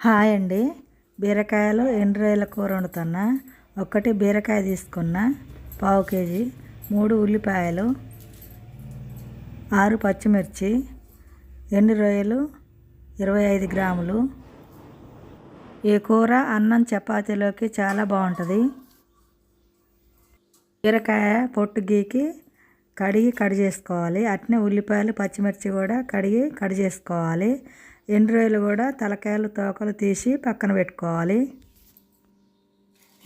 Hi అండి. బీరకాయలు ఎండ్రాయిల కూర వండుతున్నా. ఒకటి బీరకాయ తీసుకున్నా. పావు కేజీ. మూడు ఉల్లిపాయలు. ఆరు పచ్చిమిర్చి. ఎండు రొయ్యలు. ఇరవై ఐదు గ్రాములు. ఈ కూర అన్నం చపాతీలోకి చాలా బాగుంటుంది. బీరకాయ పొట్టు గీకి కడిగి కట్ చేసుకోవాలి. అట్నే ఉల్లిపాయలు పచ్చిమిర్చి కూడా కడిగి కట్ చేసుకోవాలి. ఎండు రొయ్యలు కూడా తలకాయలు తోకలు తీసి పక్కన పెట్టుకోవాలి.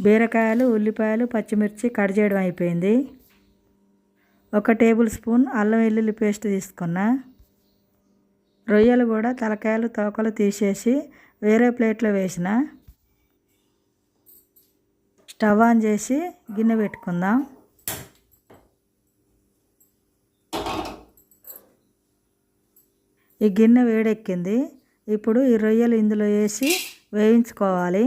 బీరకాయలు ఉల్లిపాయలు పచ్చిమిర్చి కట్ చేయడం అయిపోయింది. ఒక టేబుల్ స్పూన్ అల్లం వెల్లుల్లి పేస్ట్ తీసుకున్నా. రొయ్యలు కూడా తలకాయలు తోకలు తీసేసి వేరే ప్లేట్లో వేసిన. స్టవ్ ఆన్ చేసి గిన్నె పెట్టుకుందాం. ఈ గిన్నె వేడెక్కింది. ఇప్పుడు ఈ రొయ్యలు ఇందులో వేసి వేయించుకోవాలి.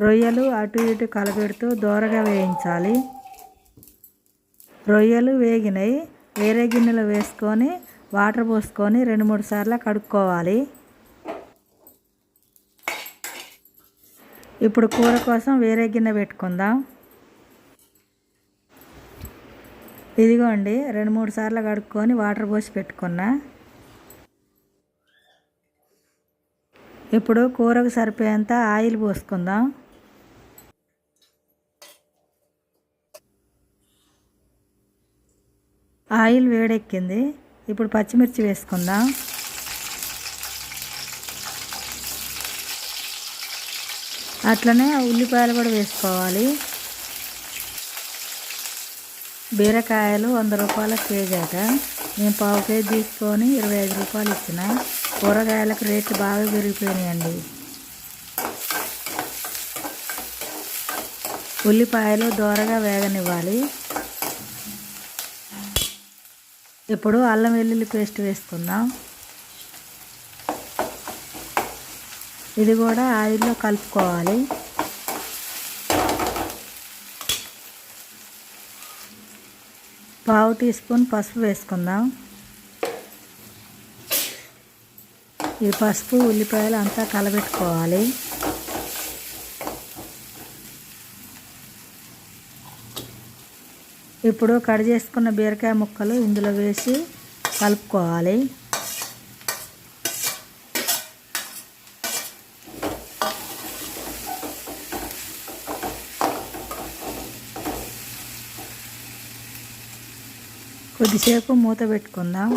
రొయ్యలు అటు ఇటు కలపెడుతూ దూరగా వేయించాలి. రొయ్యలు వేగినాయి. వేరే గిన్నెలో వేసుకొని వాటర్ పోసుకొని రెండు మూడు సార్లు కడుక్కోవాలి. ఇప్పుడు కూర కోసం వేరే గిన్నె పెట్టుకుందాం. ఇదిగోండి రెండు మూడు సార్లు కడుక్కొని వాటర్ పోసి పెట్టుకున్నా. ఇప్పుడు కూరకు సరిపోయేంత ఆయిల్ పోసుకుందాం. ఆయిల్ వేడెక్కింది. ఇప్పుడు పచ్చిమిర్చి వేసుకుందాం. అట్లనే ఉల్లిపాయలు కూడా వేసుకోవాలి. బీరకాయలు వంద రూపాయల కేజీ అట నేను పావు కేజీ తీసుకొని ఇరవై ఐదు రూపాయలు ఇచ్చిన. కూరగాయలకు రేట్లు బాగా పెరిగిపోయినాయండి. ఉల్లిపాయలు దోరగా వేగనివ్వాలి. ఇప్పుడు అల్లం వెల్లుల్లి పేస్ట్ వేసుకుందాం. ఇది కూడా ఆయిల్లో కలుపుకోవాలి. పావు టీ స్పూన్ పసుపు వేసుకుందాం. ఈ పసుపు ఉల్లిపాయలు అంతా కలబెట్టుకోవాలి. ఇప్పుడు కట్ చేసుకున్న బీరకాయ ముక్కలు ఇందులో వేసి కలుపుకోవాలి. కొద్దిసేపు మూత పెట్టుకుందాం.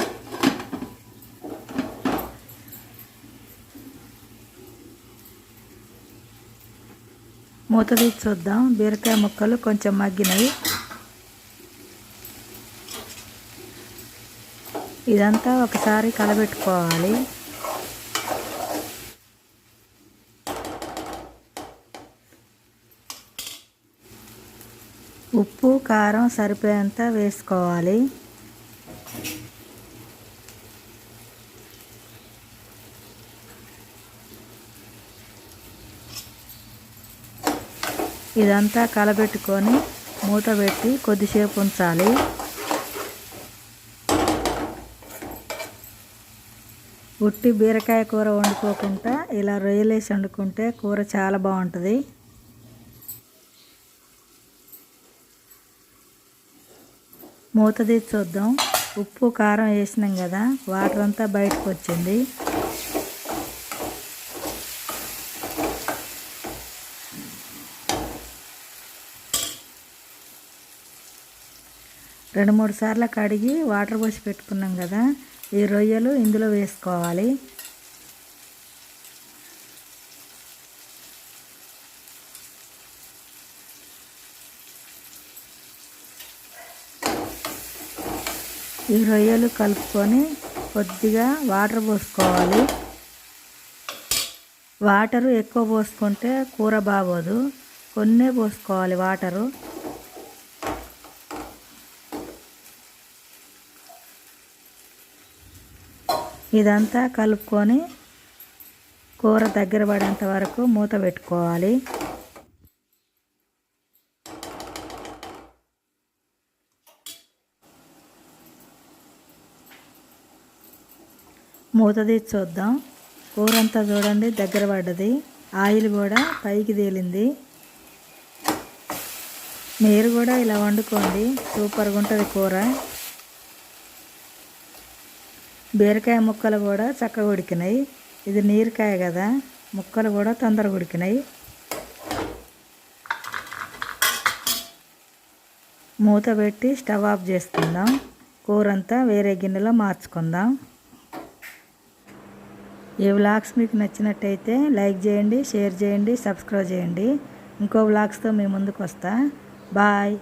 మూత తీసి చూద్దాం. బీరకాయ ముక్కలు కొంచెం మగ్గినాయి ఇదంతా ఒకసారి కలబెట్టుకోవాలి. ఉప్పు కారం సరిపోయేంత వేసుకోవాలి. ఇదంతా కలబెట్టుకొని మూత పెట్టి కొద్దిసేపు ఉంచాలి. ఉట్టి బీరకాయ కూర వండుకోకుండా ఇలా రొయ్యలేసి వండుకుంటే కూర చాలా బాగుంటుంది. మూత తీసి చూద్దాం. ఉప్పు కారం వేసినాం కదా వాటర్ అంతా బయటకు వచ్చింది. రెండు మూడు సార్లు కడిగి వాటర్ పోసి పెట్టుకున్నాం కదా. ఈ రొయ్యలు ఇందులో వేసుకోవాలి. ఈ రొయ్యలు కలుపుకొని కొద్దిగా వాటర్ పోసుకోవాలి. వాటరు ఎక్కువ పోసుకుంటే కూర బాగోదు. కొన్నే పోసుకోవాలి వాటరు. ఇదంతా కలుపుకొని కూర దగ్గర పడేంత వరకు మూత పెట్టుకోవాలి. మూత తీసి చూద్దాం. కూర అంతా చూడండి దగ్గర పడ్డది. ఆయిల్ కూడా పైకి తేలింది. మీరు కూడా ఇలా వండుకోండి. సూపర్గా ఉంటుంది కూర. బీరకాయ ముక్కలు కూడా చక్కగా ఉడికినాయి. ఇది నీరుకాయ కదా ముక్కలు కూడా తొందరగా ఉడికినాయి. మూత పెట్టి స్టవ్ ఆఫ్ చేసుకుందాం. కూర అంతా వేరే గిన్నెలో మార్చుకుందాం. ఈ వ్లాగ్స్ మీకు నచ్చినట్టయితే లైక్ చేయండి షేర్ చేయండి సబ్స్క్రైబ్ చేయండి. ఇంకో వ్లాగ్స్తో మీ ముందుకు వస్తా. బాయ్.